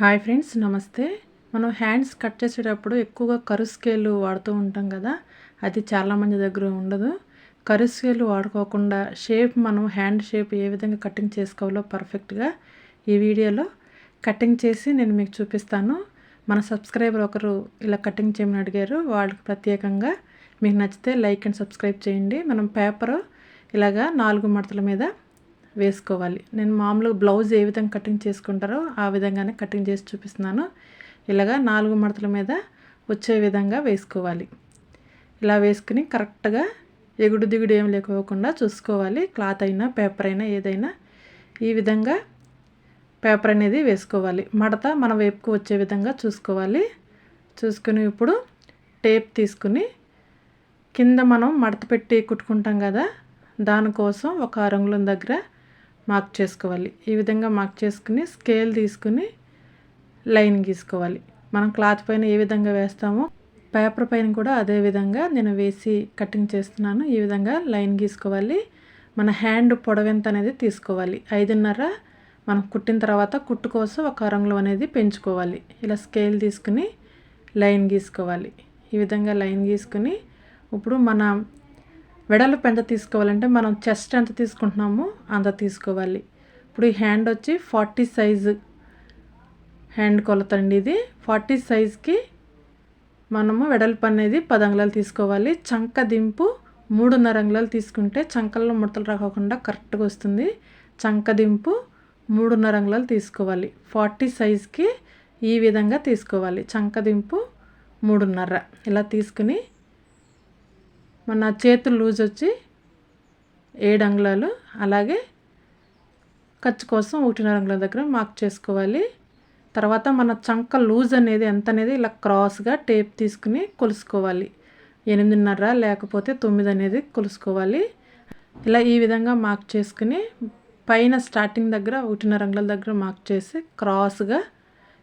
Hi friends నమస్తే. మనం hands cut చేసేటప్పుడు ఎక్కువగా కరు స్కేలు వాడుతూ ఉంటాం కదా అది చాలామంది దగ్గర ఉండదు. కరు స్కేలు వాడుకోకుండా షేప్ మనం హ్యాండ్ షేప్ ఏ విధంగా కటింగ్ చేసుకోవాలో పర్ఫెక్ట్గా ఈ వీడియోలో కటింగ్ చేసి నేను మీకు చూపిస్తాను. మన సబ్స్క్రైబర్ ఒకరు ఇలా కటింగ్ చేయమని అడిగారు. వాళ్ళకి ప్రత్యేకంగా మీకు నచ్చితే లైక్ అండ్ సబ్స్క్రైబ్ చేయండి. మనం పేపరు ఇలాగా నాలుగు మడతల మీద వేసుకోవాలి. నేను మామూలుగా బ్లౌజ్ ఏ విధంగా కటింగ్ చేసుకుంటారో ఆ విధంగానే కటింగ్ చేసి చూపిస్తున్నాను. ఇలాగా నాలుగు మడతల మీద వచ్చే విధంగా వేసుకోవాలి. ఇలా వేసుకుని కరెక్ట్గా ఎగుడు దిగుడు ఏం లేకోకుండా చూసుకోవాలి. క్లాత్ అయినా పేపర్ అయినా ఏదైనా ఈ విధంగా పేపర్ అనేది వేసుకోవాలి. మడత మన వైపుకు వచ్చే విధంగా చూసుకోవాలి. చూసుకుని ఇప్పుడు టేప్ తీసుకుని కింద మనం మడత పెట్టి కుట్టుకుంటాం కదా దానికోసం ఒక రంగులం దగ్గర మార్క్ చేసుకోవాలి. ఈ విధంగా మార్క్ చేసుకుని స్కేల్ తీసుకుని లైన్ గీసుకోవాలి. మనం క్లాత్ పైన ఏ విధంగా వేస్తామో పేపర్ పైన కూడా అదే విధంగా నేను వేసి కటింగ్ చేస్తున్నాను. ఈ విధంగా లైన్ గీసుకోవాలి. మన హ్యాండ్ పొడవెంత అనేది తీసుకోవాలి. ఐదున్నర మనం కుట్టిన తర్వాత కుట్టు కోసం ఒక రంగులు అనేది పెంచుకోవాలి. ఇలా స్కేల్ తీసుకుని లైన్ గీసుకోవాలి. ఈ విధంగా లైన్ గీసుకుని ఇప్పుడు మన వెడల్పు ఎంత తీసుకోవాలంటే మనం చెస్ట్ ఎంత తీసుకుంటున్నామో అంత తీసుకోవాలి. ఇప్పుడు ఈ హ్యాండ్ వచ్చి ఫార్టీ సైజు హ్యాండ్ కొలత అండి ఇది. ఫార్టీ సైజ్కి మనము వెడల్పు అనేది పది అంగుళాలు తీసుకోవాలి. చంక దింపు మూడున్నర అంగుళాలు తీసుకుంటే చంకల్లో ముడతలు రాకుండా కరెక్ట్గా వస్తుంది. చంక దింపు మూడున్నర అంగుళాలు తీసుకోవాలి. ఫార్టీ సైజ్కి ఈ విధంగా తీసుకోవాలి. చంక దింపు మూడున్నర. ఇలా తీసుకుని మన చేతులు లూజ్ వచ్చి ఏడు అంగుళాలు అలాగే ఖర్చు కోసం ఒకటిన్నర అంగుళాల దగ్గర మార్క్ చేసుకోవాలి. తర్వాత మన చంక లూజ్ అనేది ఎంత అనేది ఇలా క్రాస్గా టేప్ తీసుకుని కొలుసుకోవాలి. ఎనిమిదిన్నర లేకపోతే తొమ్మిది అనేది కొలుసుకోవాలి. ఇలా ఈ విధంగా మార్క్ చేసుకుని పైన స్టార్టింగ్ దగ్గర ఒకటిన్నర అంగుళాల దగ్గర మార్క్ చేసి క్రాస్గా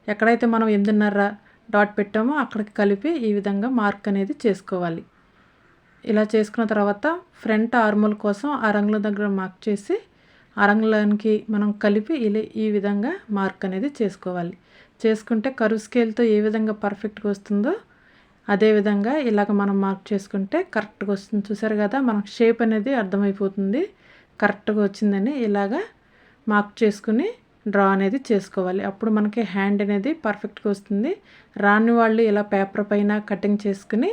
ఎక్కడైతే మనం ఎనిమిదిన్నర డాట్ పెట్టామో అక్కడికి కలిపి ఈ విధంగా మార్క్ అనేది చేసుకోవాలి. ఇలా చేసుకున్న తర్వాత ఫ్రంట్ ఆర్మోల్ కోసం ఆ రంగుల దగ్గర మార్క్ చేసి ఆ రంగులకి మనం కలిపి ఇలా ఈ విధంగా మార్క్ అనేది చేసుకోవాలి. చేసుకుంటే కరువు స్కేల్తో ఏ విధంగా పర్ఫెక్ట్గా వస్తుందో అదే విధంగా ఇలాగ మనం మార్క్ చేసుకుంటే కరెక్ట్గా వస్తుంది. చూసారు కదా మనకు షేప్ అనేది అర్థమైపోతుంది. కరెక్ట్గా వచ్చిందని ఇలాగా మార్క్ చేసుకుని డ్రా అనేది చేసుకోవాలి. అప్పుడు మనకి హ్యాండ్ అనేది పర్ఫెక్ట్గా వస్తుంది. రాని వాళ్ళు ఇలా పేపర్ పైన కటింగ్ చేసుకుని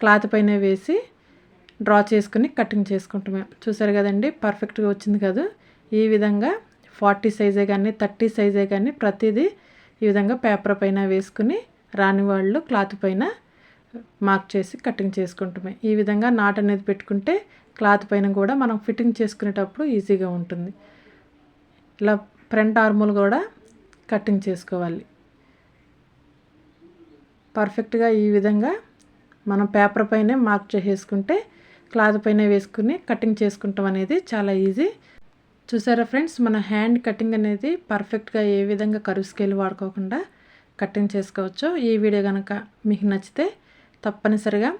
క్లాత్ పైన వేసి డ్రా చేసుకుని కటింగ్ చేసుకుంటామే చూసారు కదండి? పర్ఫెక్ట్గా వచ్చింది కదా. ఈ విధంగా ఫార్టీ సైజే కానీ థర్టీ సైజే కానీ ప్రతిదీ ఈ విధంగా పేపర్ పైన వేసుకుని రాని వాళ్ళు క్లాత్ పైన మార్క్ చేసి కటింగ్ చేసుకుంటామే ఈ విధంగా నాట్ అనేది పెట్టుకుంటే క్లాత్ పైన కూడా మనం ఫిట్టింగ్ చేసుకునేటప్పుడు ఈజీగా ఉంటుంది. ఇలా ఫ్రంట్ ఆర్ములు కూడా కటింగ్ చేసుకోవాలి. పర్ఫెక్ట్గా ఈ విధంగా మనం పేపర్ పైనే మార్క్ చేసేసుకుంటే క్లాత్ పైన వేసుకుని కటింగ్ చేసుకుంటాం అనేది చాలా ఈజీ. చూసారా ఫ్రెండ్స్ మన హ్యాండ్ కటింగ్ అనేది పర్ఫెక్ట్గా ఏ విధంగా కరువు స్కేల్ వాడుకోకుండా కటింగ్ చేసుకోవచ్చో ఈ వీడియో కనుక మీకు నచ్చితే తప్పనిసరిగా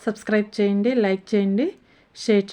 సబ్స్క్రైబ్ చేయండి లైక్ చేయండి షేర్ చేయండి.